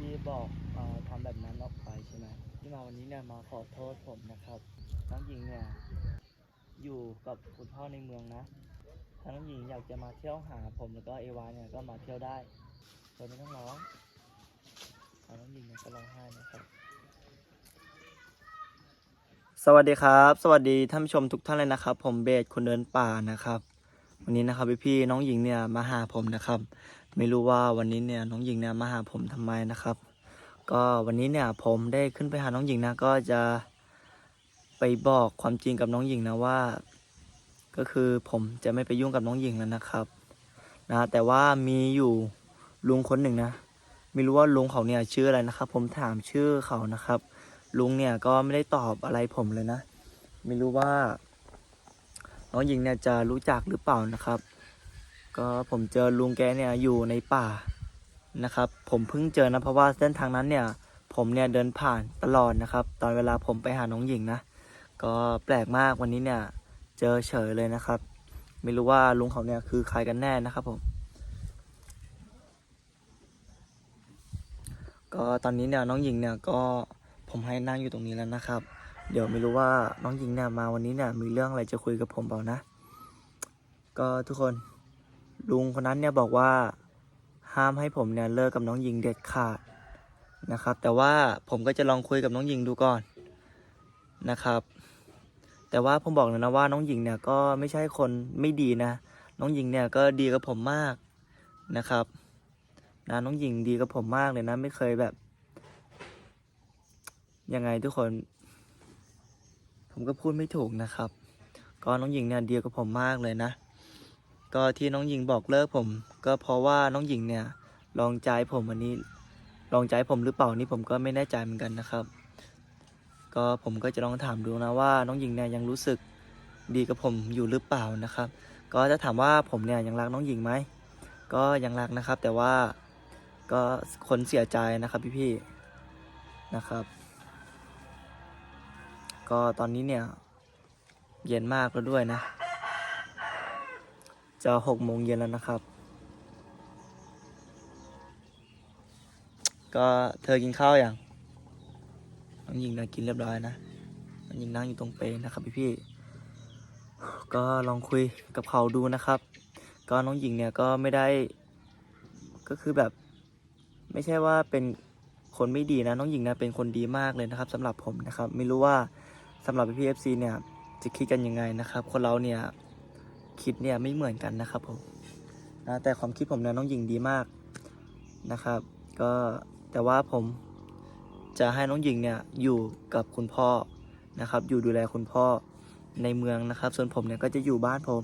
ที่บอกอทำแบบนั้นออกไปใช่ไหมที่มาวันนี้เนี่ยมาขอโทษผมนะครับน้องหญิงเนี่ยอยู่กับคุณพ่อในเมืองนะ ถ้าน้องหญิงอยากจะมาเที่ยวหาผมแล้วก็เอวาเนี่ยก็มาเที่ยวได้โดยไม่ต้องร้องน้องหญิงเนี่ยก็ร้องไห้นะครับสวัสดีครับ สวัสดีท่านผู้ชมทุกท่านเลยนะครับ ผมเบสคนเดินป่านะครับ วันนี้นะครับพี่ๆน้องหญิงเนี่ยมาหาผมนะครับ ไม่รู้ว่าวันนี้เนี่ยน้องหญิงเนี่ยมาหาผมทำไมนะครับ ก็วันนี้เนี่ยผมได้ขึ้นไปหาน้องหญิงนะก็จะไปบอกความจริงกับน้องหญิงนะว่า ก็คือผมจะไม่ไปยุ่งกับน้องหญิงแล้วนะครับนะแต่ว่ามีอยู่ลุงคนหนึ่งนะ ไม่รู้ว่าลุงเขาเนี่ยชื่ออะไรนะครับ ผมถามชื่อเขานะครับ ลุงเนี่ยก็ไม่ได้ตอบอะไรผมเลยนะ ไม่รู้ว่าน้องหญิงเนี่ยจะรู้จักหรือเปล่านะครับ ก็ผมเจอลุงแกเนี่ยอยู่ในป่านะครับ ผมเพิ่งเจอนะเพราะว่าเส้นทางนั้นเนี่ย ผมเนี่ยเดินผ่านตลอดนะครับ ตอนเวลาผมไปหาน้องหญิงนะ ก็แปลกมากวันนี้เนี่ย เจอเฉยเลยนะครับ ไม่รู้ว่าลุงเขาเนี่ยคือใครกันแน่นะครับผม ก็ตอนนี้เนี่ยน้องหญิงเนี่ยก็ผมให้นั่งอยู่ตรงนี้แล้วนะครับ เดี๋ยวไม่รู้ว่าน้องหญิงเนี่ยมาวันนี้เนี่ยมีเรื่องอะไรจะคุยกับผมเปล่านะ ก็ทุกคน ลุงคนนั้นเนี่ยบอกว่าห้ามให้ผมเนี่ยเลิกกับน้องหญิงเด็ดขาดนะครับ แต่ว่าผมก็จะลองคุยกับน้องหญิงดูก่อนนะครับ แต่ว่าผมบอกเลยนะว่าน้องหญิงเนี่ยก็ไม่ใช่คนไม่ดีนะ น้องหญิงเนี่ยก็ดีกับผมมากนะครับนะน้องหญิงดีกับผมมากเลยนะ ไม่เคยแบบยังไงทุกคน ผมก็พูดไม่ถูกนะครับ ก็น้องหญิงเนี่ยดีกับผมมากเลยนะ ก็ที่น้องหญิงบอกเลิกผม ก็เพราะว่าน้องหญิงเนี่ยลองใจผมวันนี้ ลองใจผมหรือเปล่านี่ผมก็ไม่แน่ใจเหมือนกันนะครับ ก็ผมก็จะลองถามดูนะว่า น้องหญิงเนี่ยยังรู้สึกดีกับผมอยู่หรือเปล่านะครับ ก็จะถามว่าผมเนี่ยยังรักน้องหญิงไหมก็ยังรักนะครับ แต่ว่าก็คนเสียใจนะครับพี่ๆนะครับ ก็ตอนนี้เนี่ยเย็นมากแล้วด้วยนะ จะหกโมงเย็นแล้วนะครับ ก็เธอกินข้าวอย่างน้องหญิงนะกินเรียบร้อยนะน้องหญิงนั่งอยู่ตรงเปนะครับพี่พี่ก็ลองคุยกับเขาดูนะครับ ก็น้องหญิงเนี่ยก็ไม่ได้ ก็คือแบบ ไม่ใช่ว่าเป็นคนไม่ดีนะน้องหญิงนะเป็นคนดีมากเลยนะครับสำหรับผมนะครับ ไม่รู้ว่าสำหรับพี่เอฟซีเนี่ยจะคิดกันยังไงนะครับ คนเราเนี่ย คิดเนี่ยไม่เหมือนกันนะครับผมนะแต่ความคิดผมเนี่ยน้องหญิงดีมากนะครับ ก็แต่ว่าผมจะให้น้องหญิงเนี่ยอยู่กับคุณพ่อนะครับ อยู่ดูแลคุณพ่อในเมืองนะครับ ส่วนผมเนี่ยก็จะอยู่บ้านผม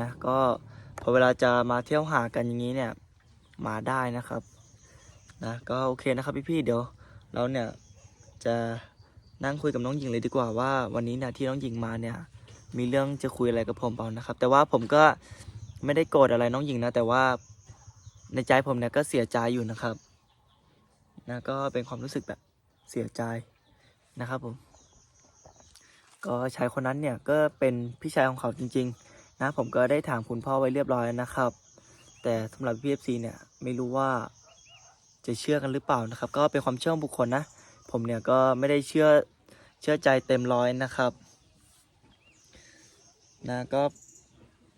นะก็พอเวลาจะมาเที่ยวหากันอย่างนี้เนี่ยมาได้นะครับนะก็โอเคนะครับพี่ๆเดี๋ยวเราเนี่ยจะนั่งคุยกับน้องหญิงเลยดีกว่าว่า วันนี้เนี่ยที่น้องหญิงมาเนี่ย มีเรื่องจะคุยอะไรกับผมเปล่านะครับ แต่ว่าผมก็ไม่ได้โกรธอะไรน้องหญิงนะ แต่ว่าในใจผมเนี่ยก็เสียใจอยู่นะครับนะก็เป็นความรู้สึกแบบเสียใจนะครับผม ก็ชายคนนั้นเนี่ยก็เป็นพี่ชายของเขาจริง ๆ นะ ผมก็ได้ถามคุณพ่อไว้เรียบร้อยนะครับ แต่สำหรับพี่เอฟซีเนี่ยไม่รู้ว่าจะเชื่อกันหรือเปล่านะครับ ก็เป็นความเชื่อบุคคลนะ ผมเนี่ยก็ไม่ได้เชื่อเชื่อใจเต็มร้อยนะครับ นะก็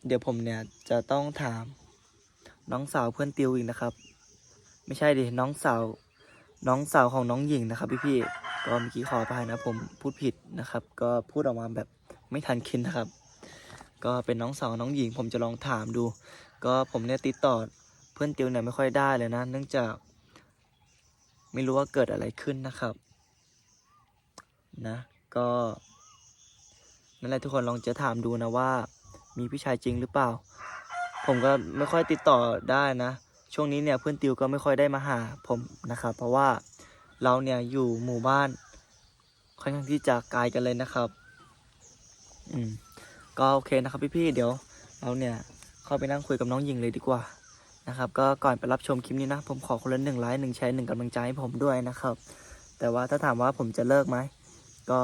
เดี๋ยวผมเนี่ยจะต้องถามน้องสาวเพื่อนติวอีกนะครับ ไม่ใช่ดิน้องสาวน้องสาวของน้องหญิงนะครับพี่ๆก็เมื่อกี้ขออภัยนะผมพูดผิดนะครับ ก็พูดออกมาแบบไม่ทันคิดนะครับ ก็เป็นน้องสาวน้องหญิง ผมจะลองถามดู ก็ผมเนี่ยติดต่อเพื่อนติวเนี่ยไม่ค่อยได้เลยนะ เนื่องจาก ไม่รู้ว่าเกิดอะไรขึ้นนะครับ นะ ก็ นั่นแหละทุกคนลองจะถามดูนะว่า มีพี่ชายจริงหรือเปล่า ผมก็ไม่ค่อยติดต่อได้นะ ช่วงนี้เนี่ยเพื่อนติวก็ไม่ค่อยได้มาหาผมนะครับเพราะว่าเราเนี่ยอยู่หมู่บ้านค่อนข้างที่จะไกลกันเลยนะครับ อืม ก็โอเคนะครับพี่ๆเดี๋ยวเราเนี่ยเข้าไปนั่งคุยกับน้องหญิงเลยดีกว่านะครับ ก็ก่อนไปรับชมคลิปนี้นะ ผมขอคนละหนึ่งไลค์หนึ่งแชร์หนึ่งกำลังใจให้ผมด้วยนะครับ แต่ว่าถ้าถามว่าผมจะเลิกไหมก็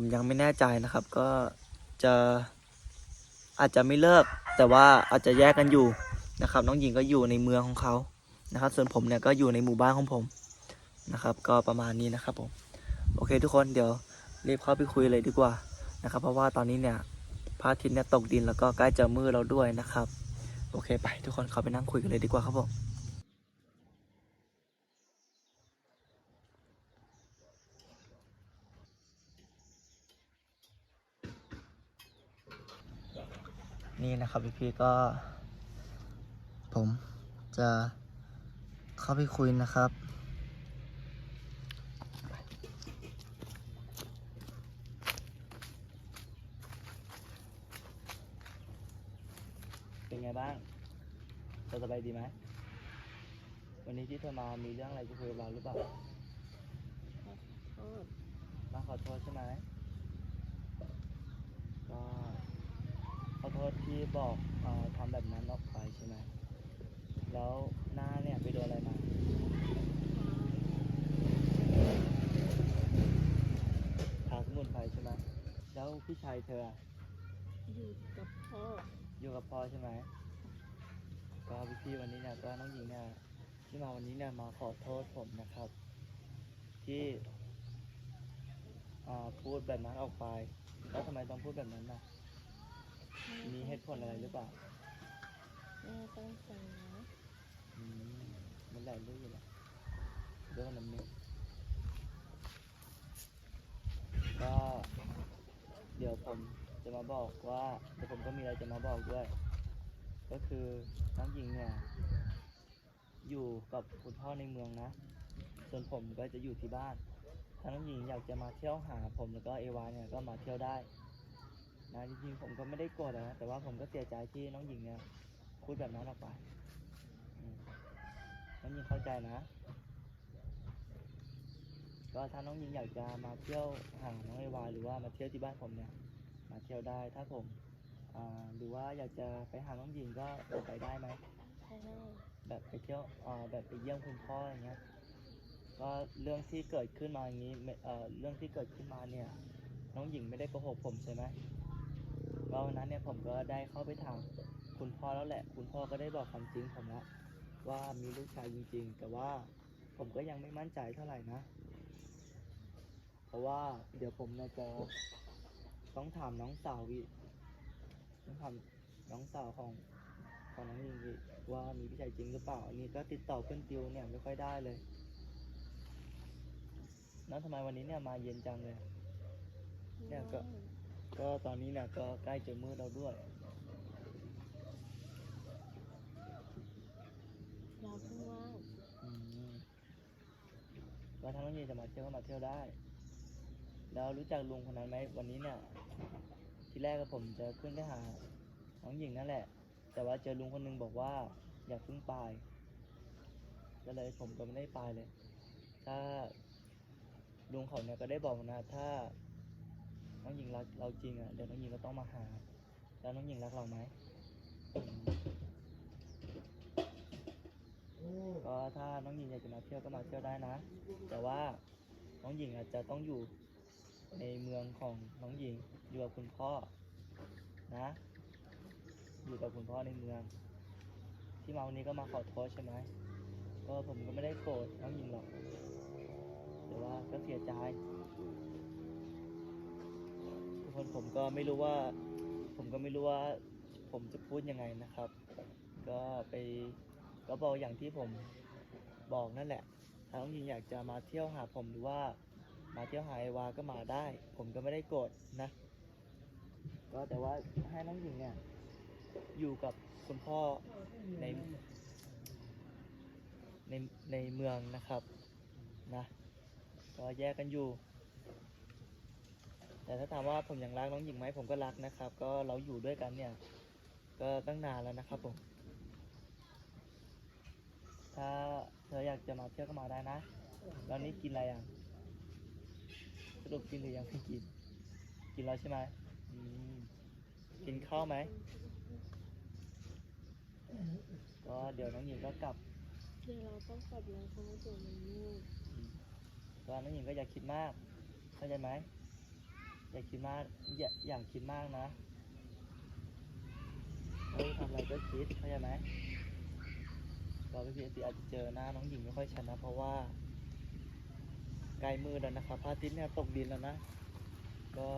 ผมยังไม่แน่ใจนะครับ ก็จะอาจจะไม่เลิก แต่ว่าอาจจะแยกกันอยู่นะครับ น้องหญิงก็อยู่ในเมืองของเขานะครับ ส่วนผมเนี่ยก็อยู่ในหมู่บ้านของผมนะครับ ก็ประมาณนี้นะครับผมโอเคทุกคนเดี๋ยวรีบเข้าไปคุยเลยดีกว่านะครับ เพราะว่าตอนนี้เนี่ยพระอาทิตย์เนี่ยตกดินแล้วก็ใกล้จะมืดแล้วด้วยนะครับ โอเคไปทุกคนเข้าไปนั่งคุยกันเลยดีกว่าครับผม นี่นะครับพี่ๆก็ ผมจะเข้าไปคุยนะครับ เป็นไงบ้างเธอสบายดีไหม วันนี้ที่เธอมามีเรื่องอะไรจะคุยกับเราหรือเปล่าโทษมาขอโทษใช่ไหมก็ขอ โทษที่บอกเออทำแบบนั้นออกไปใช่ไหม แล้วหน้าเนี่ยไปโดนอะไรมา ทางสมุนไพรใช่ไหม แล้วพี่ชายเธออะอยู่กับพ่ออยู่กับพ่อใช่ไหม ก็พี่พี่ๆวันนี้เนี่ยก็น้องหญิงเนี่ยที่มาวันนี้เนี่ยมาขอโทษผมนะครับ ที่อ่าพูดแบบนั้นออกไป แล้วทำไมต้องพูดแบบนั้นนะ มีเหตุผลอะไรหรือเปล่าแม่ต้องใจนะอืมมันหลายเรื่องอยู่นะเรื่องน้ำนึกก็เดี๋ยวผมจะมาบอกว่าเดี๋ยวผมก็มีอะไรจะมาบอกด้วย ก็คือน้องหญิงเนี่ยอยู่กับคุณพ่อในเมืองนะ ส่วนผมก็จะอยู่ที่บ้าน ถ้าน้องหญิงอยากจะมาเที่ยวหาผมแล้วก็เอวาเนี่ยก็มาเที่ยวได้ นะจริงๆผมก็ไม่ได้โกรธนะแต่ว่าผมก็เสียใจที่น้องหญิงเนี่ยพูดแบบนั้นออกไปอืมน้องหญิงเข้าใจนะ ก็ถ้าน้องหญิงอยากจะมาเที่ยวหาน้องเอวาหรือว่ามาเที่ยวที่บ้านผมเนี่ยมาเที่ยวได้ถ้าผมอ่าหรือว่าอยากจะไปหาน้องหญิงก็ไปได้ไหมใช่ได้แบบไปเที่ยวอ่าแบบไปเยี่ยมคุณพ่ออย่างเงี้ยก็เรื่องที่เกิดขึ้นมาอย่างนี้ไม่เอ่อเรื่องที่เกิดขึ้นมาเนี่ย น้องหญิงไม่ได้โกหกผมใช่ไหม ก็วันนั้นเนี่ยผมก็ได้เข้าไปถามคุณพ่อแล้วแหละ คุณพ่อก็ได้บอกความจริงผมแล้วว่ามีลูกชายจริงๆ แต่ว่าผมก็ยังไม่มั่นใจเท่าไหร่นะ เพราะว่าเดี๋ยวผมเนี่ยจะต้องถามน้องสาวอีกต้องถามน้องสาวของของน้องยิงอีกว่ามีพี่ชายจริงหรือเปล่า อันนี้ก็ติดต่อเพื่อนติวเนี่ยไม่ค่อยได้เลยแล้วทำไมวันนี้เนี่ยมาเย็นจังเลย เนี่ยก็ ก็ตอนนี้เนี่ยก็ใกล้จะมืดแล้วด้วย เราเพิ่งว่างอืมแล้วถ้าน้องยิงจะมาเที่ยวก็มาเที่ยวได้ แล้วรู้จักลุงคนนั้นไหมวันนี้เนี่ยที่แรกก็ผมจะขึ้นไปหาน้องหญิงนั่นแหละ แต่ว่าเจอลุงคนหนึงบอกว่า อย่าเพิ่งไปก็เลยผมก็ไม่ได้ไปเลย ถ้าลุงเขาเนี่ยก็ได้บอกนะถ้า น้องหญิงรักเราจริงอะเดี๋ยวน้องหญิงก็ต้องมาหา แล้วน้องหญิงรักเราไหมอืมก็ถ้าน้องหญิงอยากจะมาเที่ยวก็มาเที่ยวได้นะ แต่ว่าน้องหญิงอาจจะต้องอยู่ในเมืองของน้องหญิงอยู่กับคุณพ่อนะ อยู่กับคุณพ่อในเมือง ที่มาวันนี้ก็มาขอโทษใช่ไหมก็ผมก็ไม่ได้โกรธน้องหญิงหรอกแต่ว่าก็เสียใจทุก คนผมก็ไม่รู้ว่า ผมก็ไม่รู้ว่า ผมจะพูดยังไงนะครับ ก็ไปก็บอกอย่างที่ผมบอกนั่นแหละ ถ้าน้องหญิงอยากจะมาเที่ยวหาผมหรือว่ามาเที่ยวหาไอวาก็มาได้ ผมก็ไม่ได้โกรธนะ ก็แต่ว่าให้น้องหญิงเนี่ยอยู่กับคุณพ่อในในในเมืองนะครับนะก็แยกกันอยู่ แต่ถ้าถามว่าผมยังรักน้องหญิงไหมผมก็รักนะครับ ก็เราอยู่ด้วยกันเนี่ย ก็ตั้งนานแล้วนะครับผม ถ้าเธออยากจะมาเที่ยวก็มาได้นะแล้วนี่กินอะไรอะสรุปกินหรือยังไม่กิน กินแล้วใช่ไหมอืมกินข้าวไหมก็เดี๋ยวน้องหญิงก็กลับเดี๋ยวเราต้องกลับแล้วเพราะว่าตัวมันมืดก็น้องหญิงก็อย่าคิดมากเข้าใจไหม อย่าคิดมาก อย่าอย่างคิดมากนะเฮ้ยทำอะไรก็คิดเข้าใจไหมก็ก็พี่พีอาจจะเจอหน้าน้องหญิงไม่ค่อยชัดนะ เพราะว่าใกล้มืดแล้วนะครับพระอาทิตย์เนี่ยตกดินแล้วนะ ก็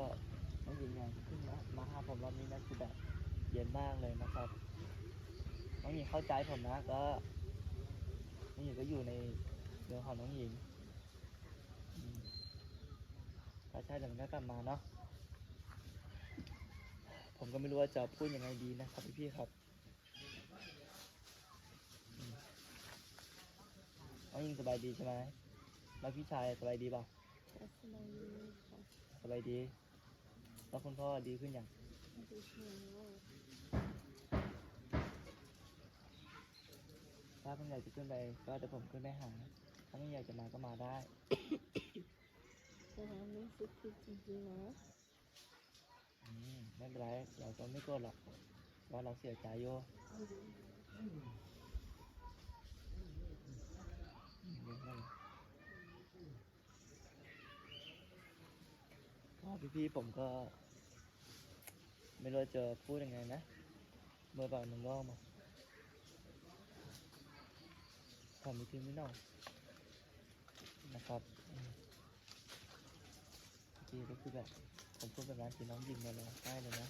น้องหญิงเนี่ยขึ้นมามาหาผมรอบนี้นะคือแบบเย็นมากเลยนะครับ น้องหญิงเข้าใจผมนะก็น้องหญิงก็อยู่ในเรื่องของน้องหญิงอืม ถ้าใช่เดี๋ยวมันก็กลับมาเนาะผมก็ไม่รู้ว่าจะพูดยังไงดีนะครับพี่ๆครับอืมน้องหญิงสบายดีใช่ไหมแล้วพี่ชายสบายดีเปล่าก็สบายดีค่ะสบายดี แล้วคุณพ่อดีขึ้นยังดีขึ้นแล้วถ้าเพิ่งอยากจะขึ้นไปก็เดี๋ยวผมขึ้นไปหาถ้าไม่อยากจะมาก็มาได้ แต่เราไม่คิดผิดจริงๆนะอืมไม่เป็นไร เราก็ไม่โกรธหรอกว่าเราเสียใจโยอืมเรื่อพี่ๆผมก็ ไม่รู้จะพูดยังไงนะ เมื่อบ่ายมันก็มาทำไม่ถึงไม่นอกนะครับ คือแบบผมพูดแบบนั้นคือน้องยิงมาเลยได้เลยนะ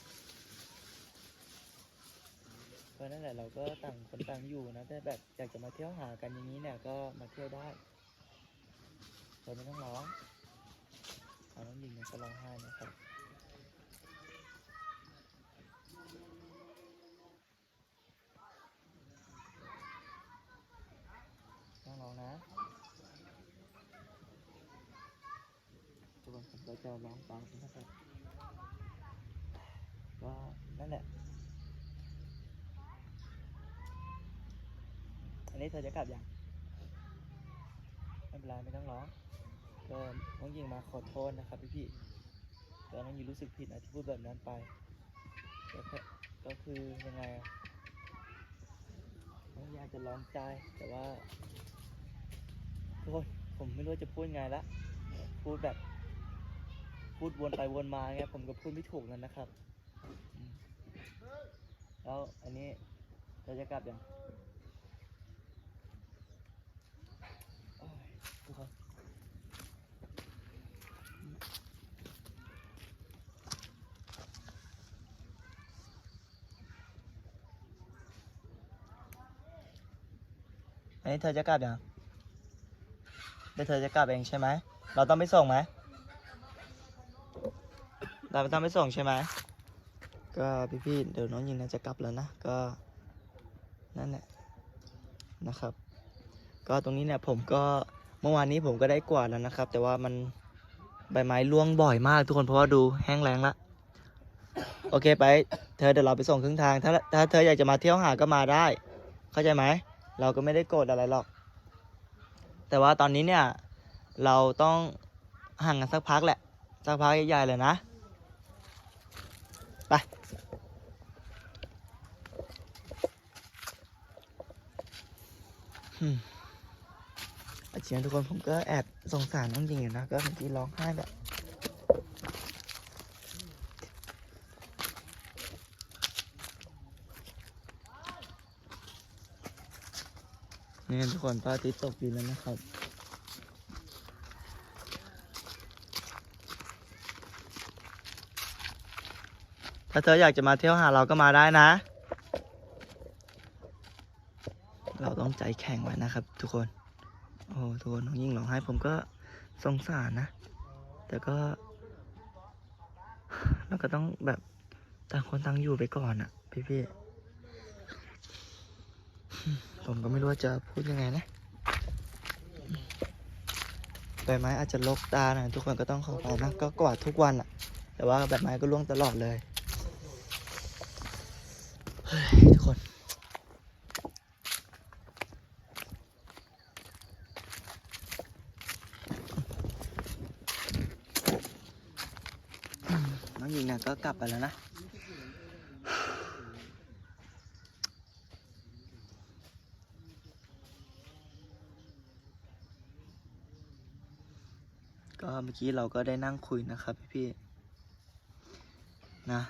ก็นั่นแหละเราก็ต่างคนต่างอยู่นะแต่แบบอยากจะมาเที่ยวหากันอย่างนี้เนี่ยก็มาเที่ยวได้เราไม่ต้องร้องเอาน้องยิงเนี่ยก็ร้องไห้นะครับต้องร้องนะทุกคนผมก็ จะร้องตามนะครับก็นั่นแหละ อันนี้เธอจะกลับยังไม่เป็นไรไม่ต้องร้องก็น้องยิงมาขอโทษนะครับพี่พี่ๆก็น้องยิงรู้สึกผิดนะที่พูดแบบนั้นไปก็ค่ก็คือยังไงน้องยิงอาจจะร้องใจแต่ว่าทุกคนผมไม่รู้จะพูดไงละพูดแบบ พูดวนไปวนมาเงี้ยผมก็พูดไม่ถูกนั่นนะครับ แล้วอันนี้เราจะกลับยังทุกคนอันนี้เธอจะกลับยังเดี๋ยวเธอจะกลับเองใช่ไหม เราต้องไปส่งไหม เราต้องไปส่งใช่ไหมก็พี่ๆเดี๋ยวน้องยิงน่าจะกลับแล้วนะก็นั่นแหละนะครับ ก็ตรงนี้เนี่ยผมก็เมื่อวานนี้ผมก็ได้กวาดแล้วนะครับ แต่ว่ามันใบไม้ร่วงบ่อยมากทุกคนเพราะว่าดูแห้งแล้งละโอเคไป เธอเดี๋ยวเราไปส่งครึ่งทาง ถ้าถ้าเธออยากจะมาเที่ยวหาก็มาได้ เข้าใจไหมเราก็ไม่ได้โกรธอะไรหรอก แต่ว่าตอนนี้เนี่ยเราต้องห่างกันสักพักแหละ สักพักใหญ่ๆเลยนะ ไปอาจารย์ทุกคนผมก็แอบสงสารน้องจริงอยู่นะ ก็บางทีร้องไห้แบบนี่ทุกคนพระอาทิตย์ตกดินแล้วนะครับ ถ้าเธออยากจะมาเที่ยวหาเราก็มาได้นะ เราต้องใจแข็งไว้นะครับ ทุกคน โอ้ทุกคนน้องยิ่งร้องไห้ผมก็สงสารนะ แต่ก็ เราก็ต้องแบบต่างคนต่างอยู่ไปก่อนอะพี่ๆผมก็ไม่รู้ว่าจะพูดยังไงนะใบไม้อาจจะลกตาหน่อยทุกคนก็ต้องขอไปนะก็กวาดทุกวันอะแต่ว่าใบไม้ก็ร่วงตลอดเลยเฮ้ยทุกคน น้องหญิงเนี่ยก็กลับไปแล้วนะก็เมื่อกี้เราก็ได้นั่งคุยนะครับพี่ๆนะ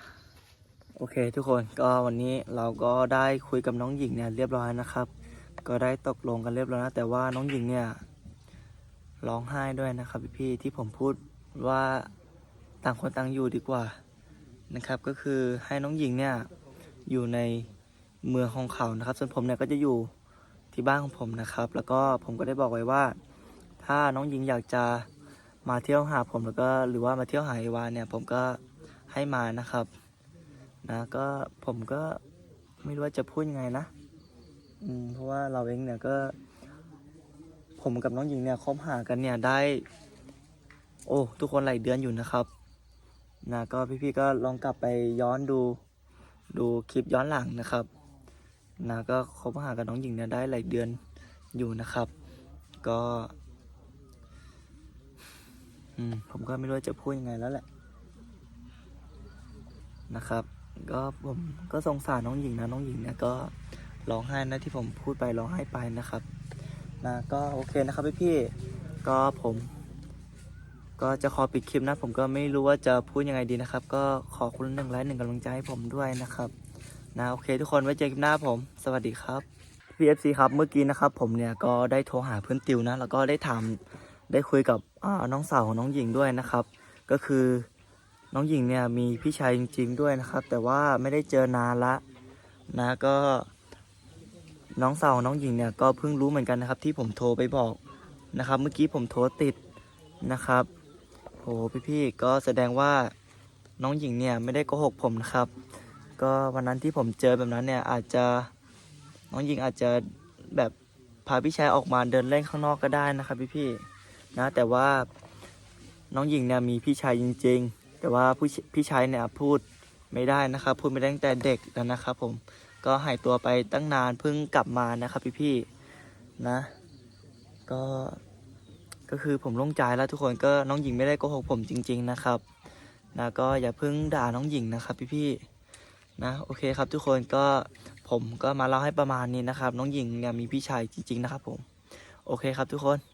โอเคทุกคนก็วันนี้เราก็ได้คุยกับน้องหญิงเนี่ยเรียบร้อยนะครับ ก็ได้ตกลงกันเรียบร้อยนะแต่ว่าน้องหญิงเนี่ยร้องไห้ด้วยนะครับพี่ๆที่ผมพูดว่า ต่างคนต่างอยู่ดีกว่านะครับ ก็คือให้น้องหญิงเนี่ยอยู่ในเมืองของเขานะครับ ส่วนผมเนี่ยก็จะอยู่ที่บ้านของผมนะครับ แล้วก็ผมก็ได้บอกไว้ว่า ถ้าน้องหญิงอยากจะมาเที่ยวหาผมแล้วก็หรือว่ามาเที่ยวหาเอวานเนี่ย ผมก็ให้มานะครับนะก็ผมก็ไม่รู้ว่าจะพูดยังไงนะอืมเพราะว่าเราเองเนี่ยก็ ผมกับน้องหญิงเนี่ยคบหากันเนี่ยได้ โอ้ทุกคนหลายเดือนอยู่นะครับ นะก็พี่ๆก็ลองกลับไปย้อนดูดูคลิปย้อนหลังนะครับนะก็คบหากับน้องหญิงเนี่ยได้หลายเดือนอยู่นะครับ ก็อืมผมก็ไม่รู้จะพูดยังไงแล้วแหละนะครับ ก็ผมก็สงสารน้องหญิงนะน้องหญิงเนี่ยก็ร้องไห้นะที่ผมพูดไปร้องไห้ไปนะครับนะก็โอเคนะครับพี่ๆก็ผม ก็จะขอปิดคลิปนะ ผมก็ไม่รู้ว่าจะพูดยังไงดีนะครับ ก็ขอคุณหนึ่งไลค์หนึ่งกำลังใจให้ผมด้วยนะครับ นะโอเค ทุกคนไว้เจอกันหน้าผม สวัสดีครับพี่เอฟซีครับเมื่อกี้นะครับ ผมเนี่ยก็ได้โทรหาเพื่อนติวนะ แล้วก็ได้ถามได้คุยกับน้องสาวของน้องหญิงด้วยนะครับ ก็คือน้องหญิงเนี่ยมีพี่ชายจริง ๆ ด้วยนะครับ แต่ว่าไม่ได้เจอนานละนะก็น้องสาวของน้องหญิงเนี่ยก็เพิ่งรู้เหมือนกันนะครับ ที่ผมโทรไปบอกนะครับ เมื่อกี้ผมโทรติดนะครับ โหพี่ๆก็แสดงว่าน้องหญิงเนี่ยไม่ได้โกหกผมนะครับ ก็วันนั้นที่ผมเจอแบบนั้นเนี่ยอาจจะน้องหญิงอาจจะแบบพาพี่ชายออกมาเดินเล่นข้างนอกก็ได้นะครับ พี่ๆนะแต่ว่าน้องหญิงเนี่ยมีพี่ชายจริง ๆ แต่ว่าผู้พี่ชายเนี่ยพูดไม่ได้นะครับ พูดไม่ได้ตั้งแต่เด็กแล้วนะครับ ผมก็หายตัวไปตั้งนานเพิ่งกลับมานะครับ พี่ๆนะ ก็ ก็คือผมโล่งใจแล้วทุกคนก็น้องหญิงไม่ได้โกหกผมจริง ๆ นะครับนะก็อย่าเพิ่งด่าน้องหญิงนะครับ พี่ๆนะโอเคครับ ทุกคนก็ผมก็มาเล่าให้ประมาณนี้นะครับ น้องหญิงเนี่ยมีพี่ชายจริง ๆ นะครับผม โอเคครับทุกคน